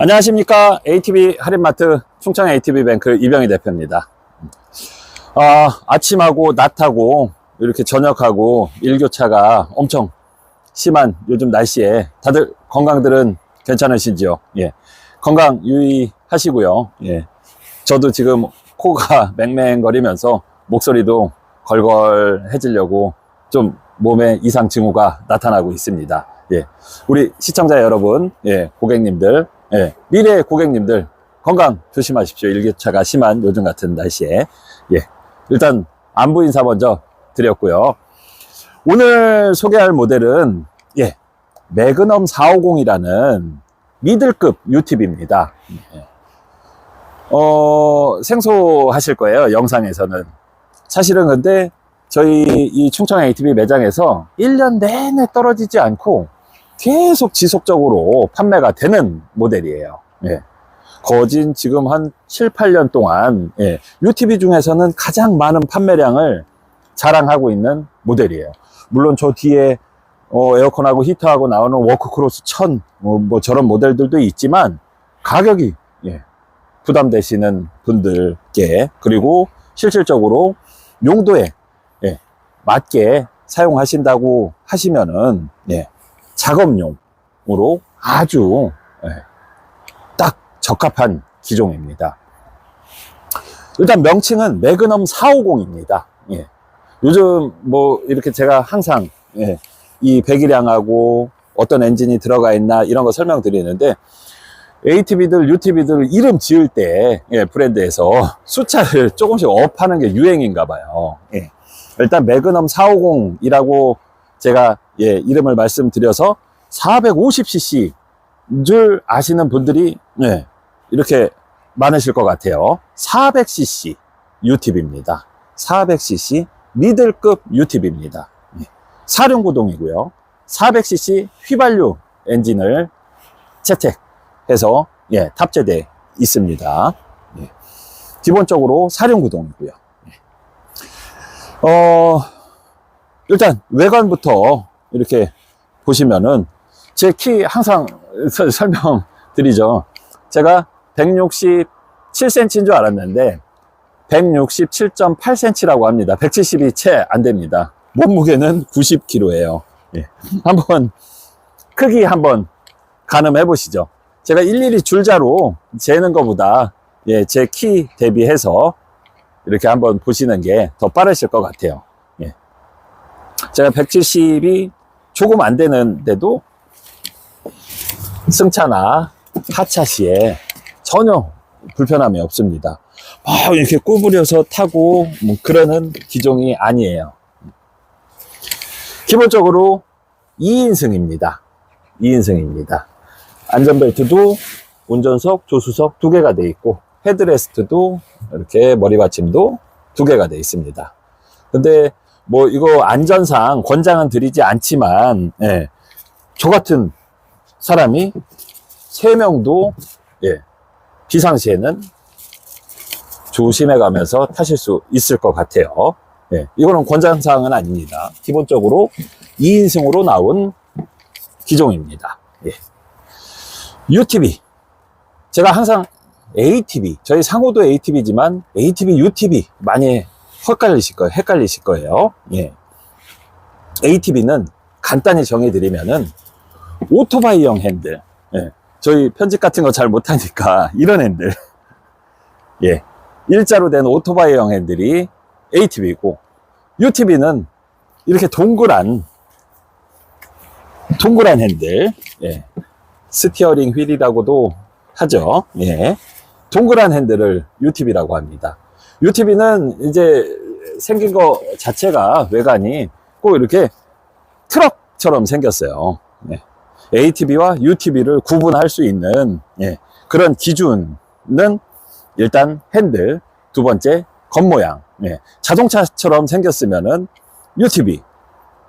안녕하십니까. ATB 할인마트 충청 ATB뱅크 이병희 대표입니다. 아, 아침하고 낮하고 이렇게 저녁하고 일교차가 엄청 심한 요즘 날씨에 다들 건강들은 괜찮으신지요? 예. 건강 유의하시고요. 예. 저도 지금 코가 맹맹거리면서 목소리도 걸걸해지려고 좀 몸에 이상 징후가 나타나고 있습니다. 예. 우리 시청자 여러분, 예, 고객님들, 예, 미래 고객님들 건강 조심하십시오. 일교차가 심한 요즘 같은 날씨에. 예. 일단 안부 인사 먼저 드렸고요. 오늘 소개할 모델은 예. 매그넘 450이라는 미들급 UTV입니다. 예. 어, 생소하실 거예요. 영상에서는. 사실은 근데 저희 이 충청 ATV 매장에서 1년 내내 떨어지지 않고 계속 지속적으로 판매가 되는 모델이에요. 예. 거진 지금 한 7, 8년 동안 예, UTV 중에서는 가장 많은 판매량을 자랑하고 있는 모델이에요. 물론 저 뒤에 어, 에어컨하고 히터하고 나오는 워크크로스 1000, 뭐, 뭐 저런 모델들도 있지만 가격이 예, 부담되시는 분들께 그리고 실질적으로 용도에 예, 맞게 사용하신다고 하시면은 예, 작업용으로 아주 예, 딱 적합한 기종입니다. 일단 명칭은 매그넘 450입니다. 예. 요즘 뭐 이렇게 제가 항상 예, 이 배기량하고 어떤 엔진이 들어가 있나 이런 거 설명드리는데 ATV들, UTV들 이름 지을 때 예, 브랜드에서 숫자를 조금씩 업하는 게 유행인가 봐요. 예. 일단 매그넘 450이라고 제가 예, 이름을 말씀드려서 450cc 줄 아시는 분들이 예, 이렇게 많으실 것 같아요. 400cc UTV입니다. 400cc 미들급 UTV입니다. 예. 사륜구동이고요. 400cc 휘발유 엔진을 채택해서 예, 탑재되어 있습니다. 예. 기본적으로 사륜구동이고요. 예. 어, 일단 외관부터 이렇게 보시면은 제 키 항상 서- 설명드리죠. 제가 167cm인 줄 알았는데 167.8cm라고 합니다. 170이 채 안 됩니다. 몸무게는 90kg예요. 한번 크기 한번 가늠해 보시죠. 제가 일일이 줄자로 재는 것보다 예, 제 키 대비해서 이렇게 한번 보시는 게 더 빠르실 것 같아요. 예. 제가 170이 조금 안 되는데도 승차나 하차 시에 전혀 불편함이 없습니다. 막 이렇게 구부려서 타고 뭐 그러는 기종이 아니에요. 기본적으로 2인승입니다. 2인승입니다. 안전벨트도 운전석, 조수석 두 개가 돼 있고 헤드레스트도 이렇게 머리 받침도 두 개가 돼 있습니다. 근데 뭐 이거 안전상 권장은 드리지 않지만 예, 저 같은 사람이 세 명도 예, 비상시에는 조심해 가면서 타실 수 있을 것 같아요. 예, 이거는 권장사항은 아닙니다. 기본적으로 2인승으로 나온 기종입니다. 예. UTV. 제가 항상 ATV, 저희 상호도 ATV지만 ATV, UTV 많이 헷갈리실 거예요. 헷갈리실 거예요. 예. ATV는 간단히 정해드리면은 오토바이형 핸들. 예. 저희 편집 같은 거 잘 못하니까 이런 핸들. 예. 일자로 된 오토바이형 핸들이 ATV고 UTV는 이렇게 동그란 동그란 핸들. 예. 스티어링 휠이라고도 하죠. 예. 동그란 핸들을 UTV라고 합니다. UTV는 이제 생긴 거 자체가 외관이 꼭 이렇게 트럭처럼 생겼어요. 예. ATV와 UTV를 구분할 수 있는 예, 그런 기준은 일단 핸들, 두 번째 겉모양. 예, 자동차처럼 생겼으면은 UTV.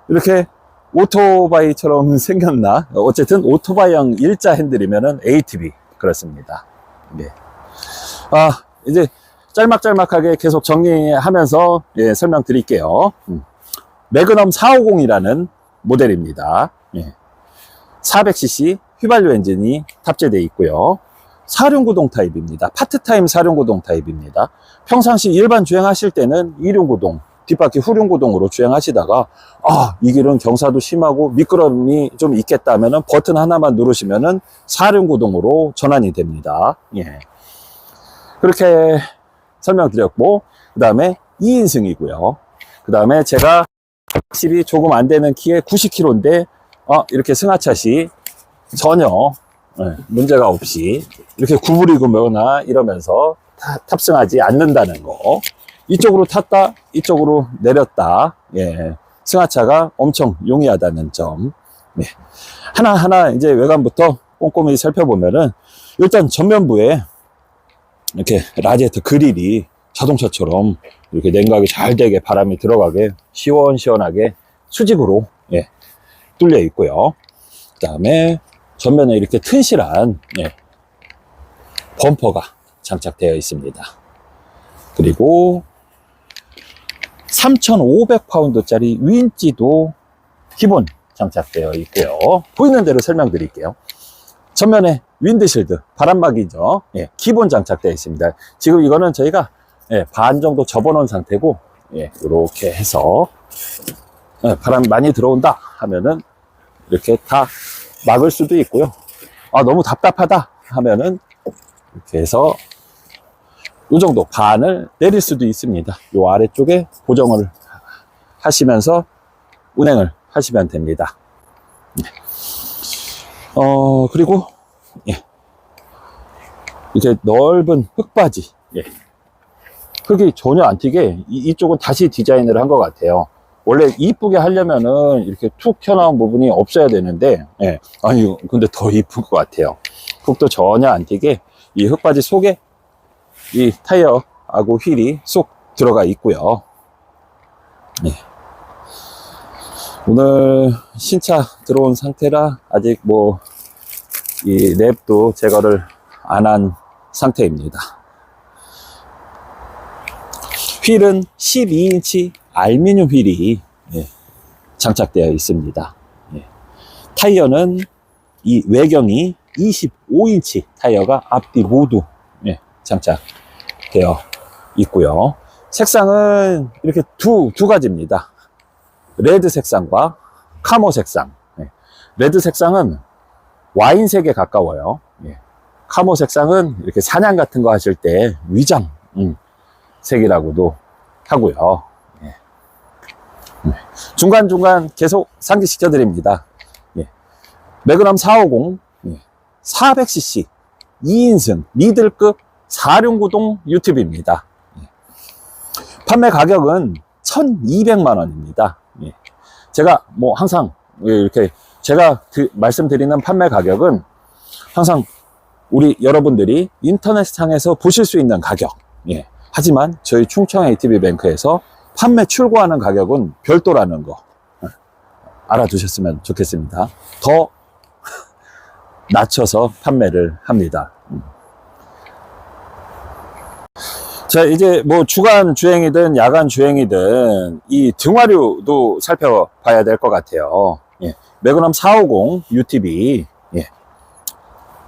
이렇게 오토바이처럼 생겼나? 어쨌든 오토바이형 일자 핸들이면은 ATV. 그렇습니다. 예. 아, 이제 짤막짤막하게 계속 정리하면서 예, 설명드릴게요. 음. 매그넘 450이라는 모델입니다. 예. 400cc 휘발유 엔진이 탑재되어 있고요. 사륜구동 타입입니다. 파트타임 사륜구동 타입입니다. 평상시 일반 주행하실 때는 이륜구동, 뒷바퀴 후륜구동으로 주행하시다가 아, 이 길은 경사도 심하고 미끄럼이 좀 있겠다 하면은 버튼 하나만 누르시면 은 사륜구동으로 전환이 됩니다. 예. 그렇게 설명드렸고, 그 다음에 2인승이고요. 그 다음에 제가 10이 조금 안 되는 키에 90kg인데, 어, 이렇게 승하차시 전혀 예, 문제가 없이 이렇게 구부리거나 이러면서 타- 탑승하지 않는다는 거. 이쪽으로 탔다, 이쪽으로 내렸다. 예. 승하차가 엄청 용이하다는 점. 예. 하나하나 이제 외관부터 꼼꼼히 살펴보면은 일단 전면부에 이렇게 라디에이터 그릴이 자동차처럼 이렇게 냉각이 잘 되게 바람이 들어가게 시원시원하게 수직으로 예, 뚫려 있고요. 그 다음에 전면에 이렇게 튼실한 예, 범퍼가 장착되어 있습니다. 그리고 3,500파운드짜리 윈지도 기본 장착되어 있고요. 보이는 대로 설명드릴게요. 전면에 윈드실드, 바람막이죠. 예, 기본 장착되어 있습니다. 지금 이거는 저희가 예, 반 정도 접어놓은 상태고, 예, 이렇게 해서 예, 바람 많이 들어온다 하면은 이렇게 다 막을 수도 있고요. 아, 너무 답답하다 하면은 이렇게 해서 이 정도 반을 내릴 수도 있습니다. 이 아래쪽에 고정을 하시면서 운행을 하시면 됩니다. 네. 어, 그리고, 예. 이렇게 넓은 흙바지, 예. 흙이 전혀 안 튀게 이, 쪽은 다시 디자인을 한 것 같아요. 원래 이쁘게 하려면은 이렇게 툭 튀어나온 부분이 없어야 되는데, 예. 아니, 근데 더 이쁠 것 같아요. 흙도 전혀 안 튀게 이 흙바지 속에 이 타이어하고 휠이 쏙 들어가 있고요. 네. 오늘 신차 들어온 상태라 아직 뭐 이 랩도 제거를 안 한 상태입니다. 휠은 12인치 알미늄 휠이 예, 장착되어 있습니다. 예. 타이어는 이 외경이 25인치 타이어가 앞뒤 모두 예, 장착되어 있고요. 색상은 이렇게 두, 두 가지입니다. 레드 색상과 카모 색상. 예. 레드 색상은 와인색에 가까워요. 예. 카모 색상은 이렇게 사냥 같은 거 하실 때 위장 음, 색이라고도 하고요. 예. 네. 중간중간 계속 상기시켜 드립니다. 예. 매그넘 450 예. 400cc 2인승 미들급 4륜구동 유튜브입니다. 예. 판매 가격은 1200만 원입니다. 예. 제가 뭐 항상 이렇게 제가 드- 말씀드리는 판매 가격은 항상 우리 여러분들이 인터넷상에서 보실 수 있는 가격. 예. 하지만 저희 충청 ATB뱅크에서 판매 출고하는 가격은 별도라는 거 예. 알아두셨으면 좋겠습니다. 더 낮춰서 판매를 합니다. 음. 자, 이제 뭐 주간 주행이든 야간 주행이든 이 등화류도 살펴봐야 될 것 같아요. 예. 매그넘 450 UTV. 예.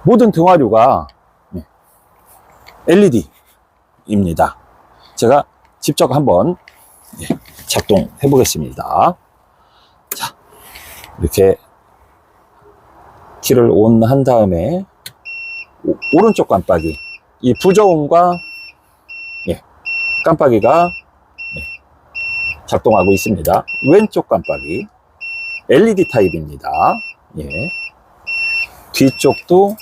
모든 등화류가 예. LED입니다. 제가 직접 한번 예, 작동해 보겠습니다. 자, 이렇게 키를 온 한 다음에 오, 오른쪽 깜빡이 이 부저음과 예, 깜빡이가 예, 작동하고 있습니다. 왼쪽 깜빡이 LED 타입입니다. 예. 뒤쪽도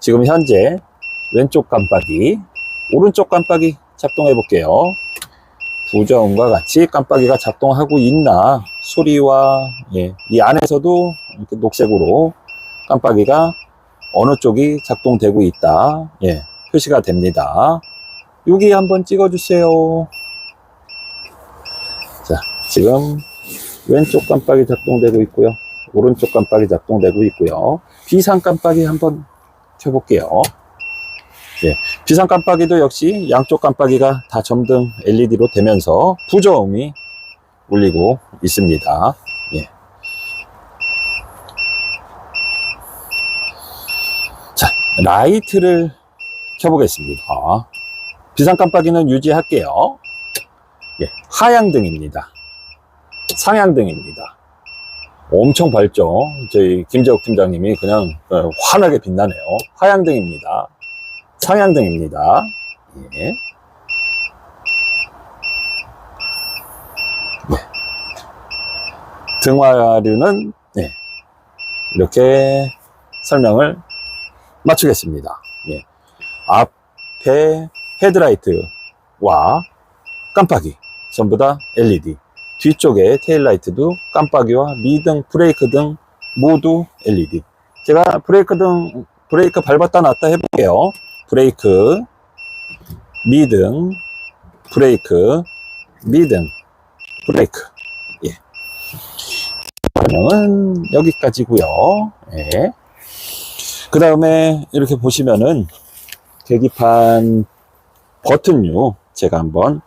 지금 현재 왼쪽 깜빡이 오른쪽 깜빡이 작동해 볼게요. 부저음과 같이 깜빡이가 작동하고 있나 소리와 예, 이 안에서도 이렇게 녹색으로 깜빡이가 어느 쪽이 작동되고 있다 예, 표시가 됩니다. 여기 한번 찍어주세요. 자, 지금 왼쪽 깜빡이 작동되고 있고요. 오른쪽 깜빡이 작동되고 있고요. 비상 깜빡이 한번 켜볼게요. 예, 비상 깜빡이도 역시 양쪽 깜빡이가 다 점등 LED로 되면서 부저음이 울리고 있습니다. 예. 자, 라이트를 켜보겠습니다. 비상 깜빡이는 유지할게요. 예, 하향등입니다. 상향등입니다. 엄청 밝죠? 저희 김재욱 팀장님이 그냥 어, 환하게 빛나네요. 하향등입니다. 상향등입니다. 예. 네. 등화류는 네. 이렇게 설명을 마치겠습니다. 예. 앞에 헤드라이트와 깜빡이 전부 다 LED 뒤쪽에 테일라이트도 깜빡이와 미등, 브레이크 등 모두 LED 제가 브레이크 등 브레이크 밟았다 놨다 해볼게요. 브레이크 미등 브레이크 미등 브레이크. 예. 설명은 여기까지고요. 예. 그 다음에 이렇게 보시면은 계기판 버튼류 제가 한번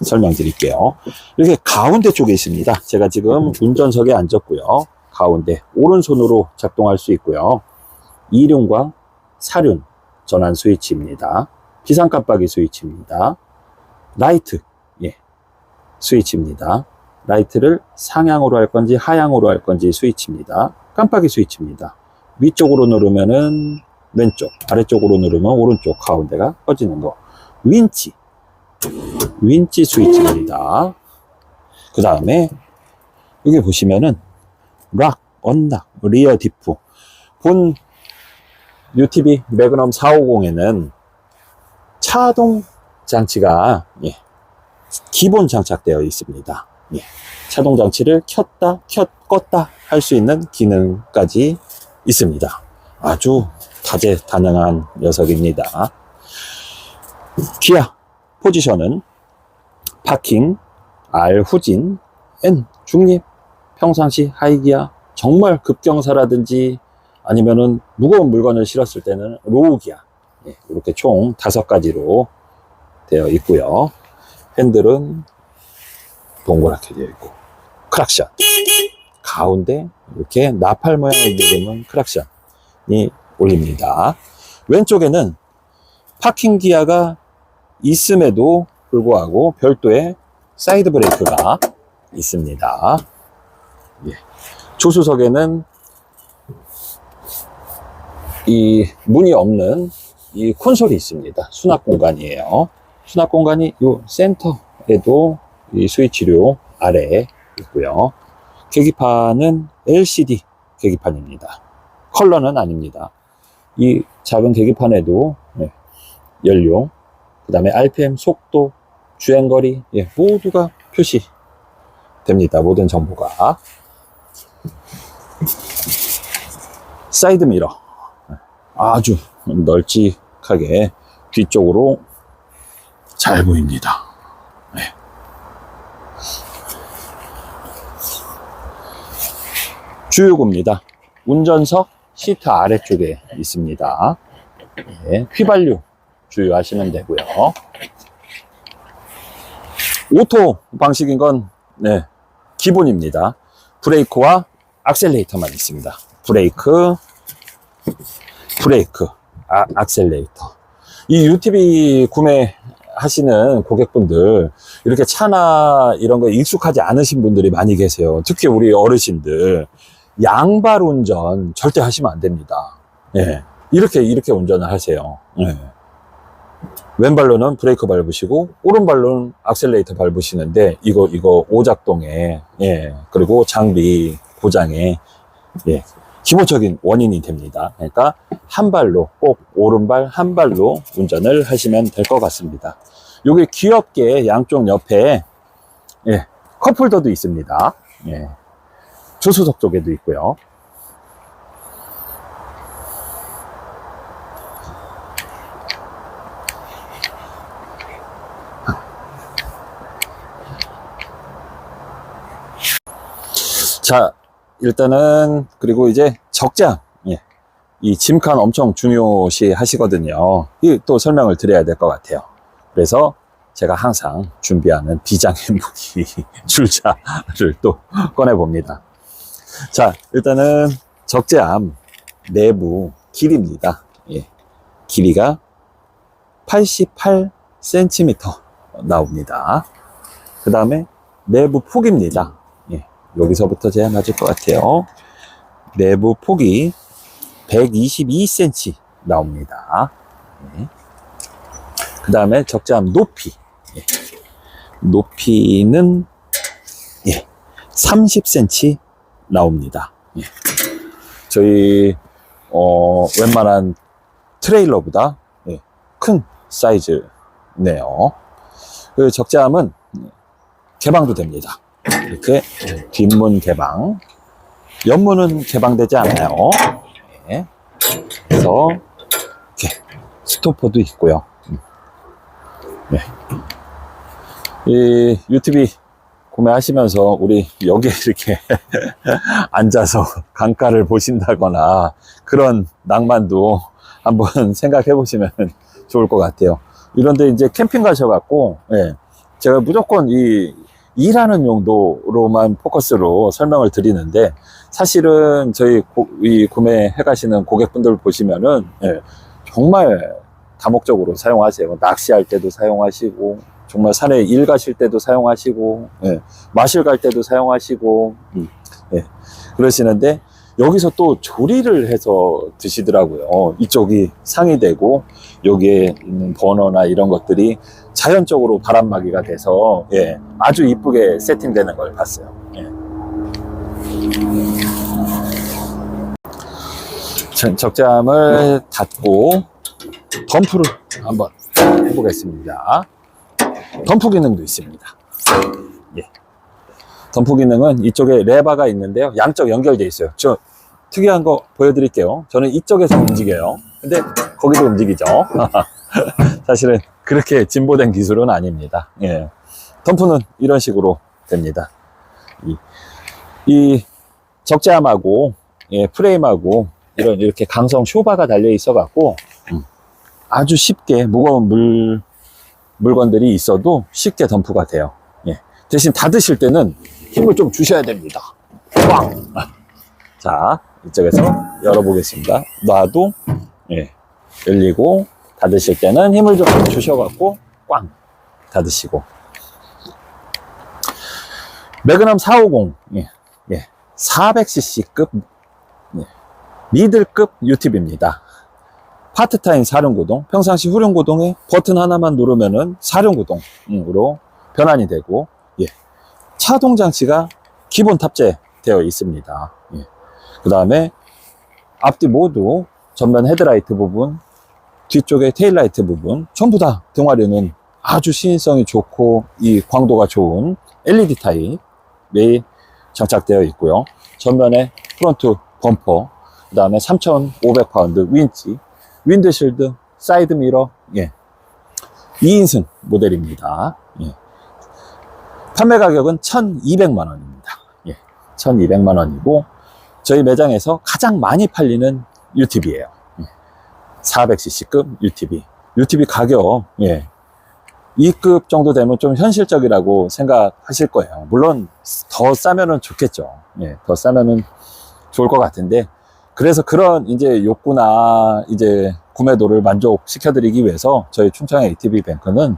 설명드릴게요. 이렇게 가운데 쪽에 있습니다. 제가 지금 운전석에 앉았고요. 가운데 오른손으로 작동할 수 있고요. 이륜과 사륜 전환 스위치입니다. 비상 깜빡이 스위치입니다. 라이트 예 스위치입니다. 라이트를 상향으로 할 건지 하향으로 할 건지 스위치입니다. 깜빡이 스위치입니다. 위쪽으로 누르면은 왼쪽, 아래쪽으로 누르면 오른쪽 가운데가 꺼지는 거. 윈치 윈치 스위치입니다. 그 다음에 여기 보시면은 락, 언락, 리어 디프 본 UTV 매그넘 450에는 차동 장치가 예, 기본 장착되어 있습니다. 예, 차동 장치를 켰다, 켰, 껐다 할 수 있는 기능까지 있습니다. 아주 다재다능한 녀석입니다. 기아 포지션은 파킹, R 후진, N 중립, 평상시 하이기아, 정말 급경사라든지 아니면은 무거운 물건을 실었을 때는 로우 기아. 예, 이렇게 총 다섯 가지로 되어 있고요. 핸들은 동그랗게 되어 있고 크락션 가운데 이렇게 나팔 모양을 누르면 크락션이 올립니다. 왼쪽에는 파킹 기아가 있음에도 불구하고 별도의 사이드 브레이크가 있습니다. 예. 조수석에는 이 문이 없는 이 콘솔이 있습니다. 수납 공간이에요. 수납 공간이 이 센터에도 이 스위치류 아래에 있고요. 계기판은 LCD 계기판입니다. 컬러는 아닙니다. 이 작은 계기판에도 네, 연료, 그 다음에 RPM, 속도, 주행거리 예, 모두가 표시됩니다. 모든 정보가 사이드 미러 아주 널찍하게 뒤쪽으로 잘 보입니다. 네. 주유구입니다. 운전석 시트 아래쪽에 있습니다. 네, 휘발유 주의하시면 되고요. 오토 방식인 건 네, 기본입니다. 브레이크와 악셀레이터만 있습니다. 브레이크, 브레이크, 아, 악셀레이터. 이 UTV 구매하시는 고객분들 이렇게 차나 이런 거 익숙하지 않으신 분들이 많이 계세요. 특히 우리 어르신들 양발 운전 절대 하시면 안 됩니다. 예. 이렇게 이렇게 운전을 하세요. 예. 왼발로는 브레이크 밟으시고 오른발로는 악셀레이터 밟으시는데 이거 이거 오작동에 예 그리고 장비 고장에 예 기본적인 원인이 됩니다. 그러니까 한 발로 꼭 오른발 한 발로 운전을 하시면 될 것 같습니다. 요게 귀엽게 양쪽 옆에 예 컵홀더도 있습니다. 예 조수석 쪽에도 있고요. 자, 일단은, 그리고 이제 적장. 예. 이 짐칸 엄청 중요시 하시거든요. 이 또 설명을 드려야 될 것 같아요. 그래서 제가 항상 준비하는 비장의 무기, 줄자를 또 꺼내 봅니다. 자, 일단은 적재암 내부 길이입니다. 예. 길이가 88cm 나옵니다. 그 다음에 내부 폭입니다. 예, 여기서부터 맞을 것 같아요. 내부 폭이 122cm 나옵니다. 그 다음에 적재함 높이. 예. 높이는 예, 30cm 나옵니다. 예. 저희 어, 웬만한 트레일러보다 예, 큰 사이즈네요. 그 적재함은 개방도 됩니다. 이렇게 뒷문 개방. 옆문은 개방되지 않아요. 예. 그래서 이렇게 스토퍼도 있고요. 음. 네. 이 UTV 구매하시면서 우리 여기에 이렇게 앉아서 강가를 보신다거나 그런 낭만도 한번 생각해 보시면 좋을 것 같아요. 이런데 이제 캠핑 가셔갖고, 예, 제가 무조건 이 일하는 용도로만 포커스로 설명을 드리는데, 사실은 저희 고- 이 구매해 가시는 고객분들 보시면은, 예, 정말 다목적으로 사용하세요. 낚시할 때도 사용하시고, 정말 산에 일 가실 때도 사용하시고, 예, 마실 갈 때도 사용하시고, 음, 예, 그러시는데, 여기서 또 조리를 해서 드시더라고요. 이쪽이 상이 되고, 여기에 있는 버너나 이런 것들이 자연적으로 바람막이가 돼서, 예, 아주 이쁘게 세팅되는 걸 봤어요. 예. 자, 적잠을 닫고, 덤프를 한번 해보겠습니다. 덤프 기능도 있습니다. 예. 덤프 기능은 이쪽에 레바가 있는데요. 양쪽 연결되어 있어요. 저 특이한 거 보여드릴게요. 저는 이쪽에서 움직여요. 근데 거기도 움직이죠. 사실은 그렇게 진보된 기술은 아닙니다. 예. 덤프는 이런 식으로 됩니다. 이, 이 적재함하고 예, 프레임하고 이런 이렇게 강성 쇼바가 달려 있어 갖고 음, 아주 쉽게 무거운 물 물건들이 있어도 쉽게 덤프가 돼요. 예. 대신 닫으실 때는 힘을 좀 주셔야 됩니다. 꽝! 아. 자, 이쪽에서 열어보겠습니다. 놔도, 예, 열리고, 닫으실 때는 힘을 좀 주셔갖고, 꽝! 닫으시고. 매그넘 450, 예, 예, 400cc급, 예, 미들급 UTV입니다. 파트타임 사륜구동, 평상시 후륜구동에 버튼 하나만 누르면은 사륜구동으로 변환이 되고, 예. 차동 장치가 기본 탑재되어 있습니다. 예. 그 다음에 앞뒤 모두 전면 헤드라이트 부분, 뒤쪽에 테일라이트 부분, 전부 다 등화류는 아주 시인성이 좋고 이 광도가 좋은 LED 타입이 장착되어 있고요. 전면에 프론트 범퍼, 그 다음에 3,500파운드 윈치, 윈드실드, 사이드 미러, 예. 2인승 모델입니다. 예. 판매 가격은 1,200만 원입니다. 예. 1,200만 원이고 저희 매장에서 가장 많이 팔리는 UTV예요. 400cc급 UTV. UTV 가격, 예. 2급 정도 되면 좀 현실적이라고 생각하실 거예요. 물론 더 싸면은 좋겠죠. 예. 더 싸면은 좋을 것 같은데 그래서 그런 이제 욕구나 이제 구매도를 만족시켜드리기 위해서 저희 충청 ATV 뱅크는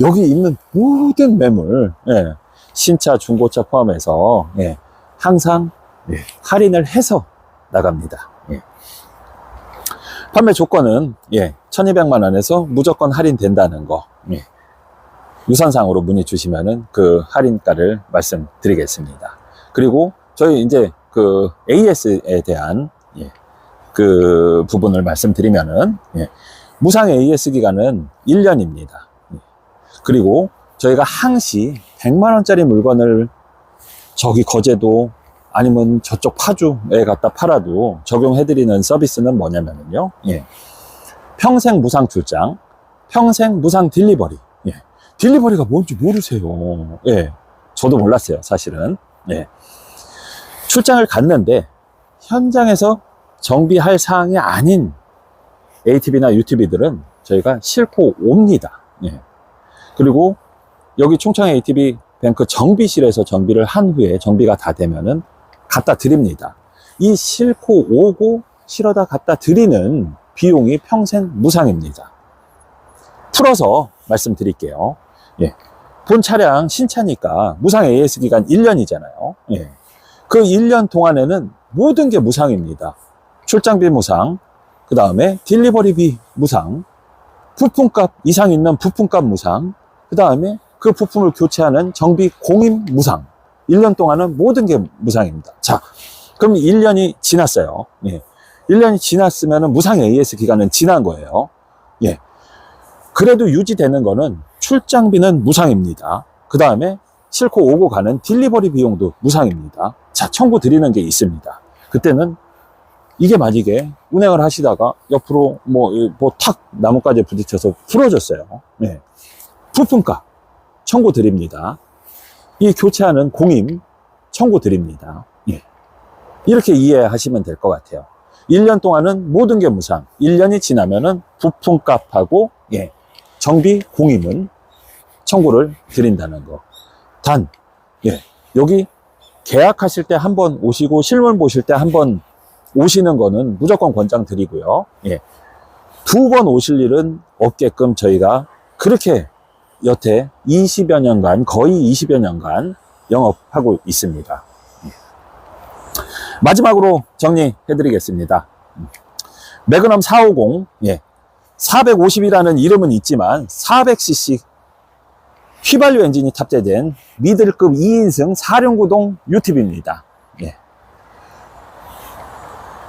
여기 있는 모든 매물, 예, 신차, 중고차 포함해서 예, 항상 예, 할인을 해서 나갑니다. 예. 판매 조건은 예, 1200만 원에서 무조건 할인된다는 거. 예. 유선상으로 문의 주시면은 그 할인가를 말씀드리겠습니다. 그리고 저희 이제 그 AS에 대한 예, 그 부분을 말씀드리면은 예, 무상 AS 기간은 1년입니다. 예. 그리고 저희가 항시 100만 원짜리 물건을 저기 거제도 아니면 저쪽 파주에 갖다 팔아도 적용해드리는 서비스는 뭐냐면요. 예. 평생 무상 출장, 평생 무상 딜리버리. 예. 딜리버리가 뭔지 모르세요. 예. 저도 몰랐어요, 사실은. 예. 출장을 갔는데 현장에서 정비할 사항이 아닌 ATV나 UTV들은 저희가 싣고 옵니다. 예. 그리고 여기 충청 ATV 뱅크 정비실에서 정비를 한 후에 정비가 다 되면은 갖다 드립니다. 이 싣고 오고 실어다 갖다 드리는 비용이 평생 무상입니다. 풀어서 말씀드릴게요. 예. 본 차량 신차니까 무상 AS 기간 1년이잖아요. 예. 그 1년 동안에는 모든 게 무상입니다. 출장비 무상, 그 다음에 딜리버리비 무상, 부품값 이상 있는 부품값 무상, 그 다음에 그 부품을 교체하는 정비 공임 무상. 1년 동안은 모든 게 무상입니다. 자, 그럼 1년이 지났어요. 예. 1년이 지났으면 무상 AS 기간은 지난 거예요. 예. 그래도 유지되는 거는 출장비는 무상입니다. 그 다음에 싣고 오고 가는 딜리버리 비용도 무상입니다. 자, 청구 드리는 게 있습니다. 그때는 이게 만약에 운행을 하시다가 옆으로 뭐, 뭐 탁 나뭇가지에 부딪혀서 부러졌어요. 네. 부품값 청구 드립니다. 이 교체하는 공임 청구 드립니다. 예. 이렇게 이해하시면 될 것 같아요. 1년 동안은 모든 게 무상. 1년이 지나면은 부품값하고 예. 정비 공임은 청구를 드린다는 거. 단, 예. 여기 계약하실 때 한 번 오시고 실물 보실 때 한 번 오시는 거는 무조건 권장 드리고요. 예. 두 번 오실 일은 없게끔 저희가 그렇게 여태 20여 년간, 거의 20여 년간 영업하고 있습니다. 예. 마지막으로 정리해 드리겠습니다. 매그넘 450, 예. 450이라는 이름은 있지만 400cc 휘발유 엔진이 탑재된 미들급 2인승 4륜구동 UTV입니다. 예.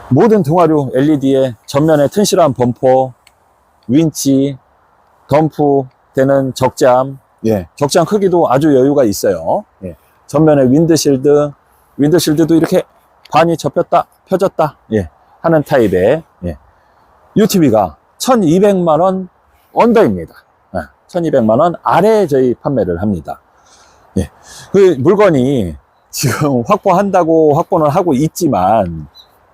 모든 동화류 LED에 전면에 튼실한 범퍼, 윈치, 덤프 되는 적잠, 예. 적잠 크기도 아주 여유가 있어요. 예. 전면에 윈드실드, 윈드실드도 이렇게 반이 접혔다, 펴졌다, 예. 하는 타입의, 예. UTV가 1200만원 언더입니다. 1200만원 아래에 저희 판매를 합니다. 예. 그 물건이 지금 확보한다고 확보는 하고 있지만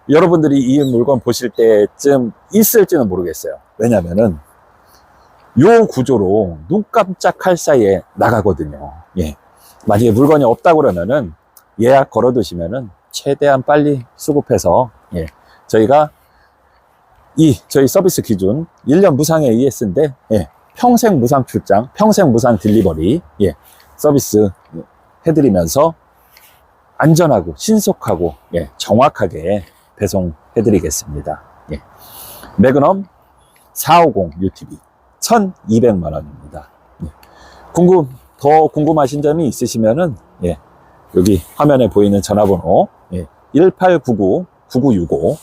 여러분들이 이 물건 보실 때쯤 있을지는 모르겠어요. 왜냐면은 요 구조로 눈 깜짝할 사이에 나가거든요. 예. 만약에 물건이 없다 그러면은 예약 걸어 두시면은 최대한 빨리 수급해서 예. 저희가 이 저희 서비스 기준 1년 무상의 ES인데 예. 평생 무상 출장, 평생 무상 딜리버리 예. 서비스 해드리면서 안전하고 신속하고 예. 정확하게 배송해드리겠습니다. 예. 매그넘 450 UTV 1,200만 원입니다. 예. 궁금 더 궁금하신 점이 있으시면은 예. 여기 화면에 보이는 전화번호 예. 1899 9965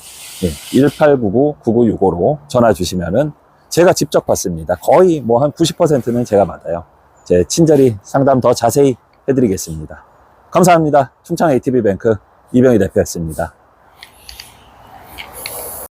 예. 1899 9965로 전화 주시면은 제가 직접 받습니다. 거의 뭐 한 90%는 제가 받아요. 제 친절히 상담 더 자세히 해드리겠습니다. 감사합니다. 충청 ATB뱅크 이병희 대표였습니다.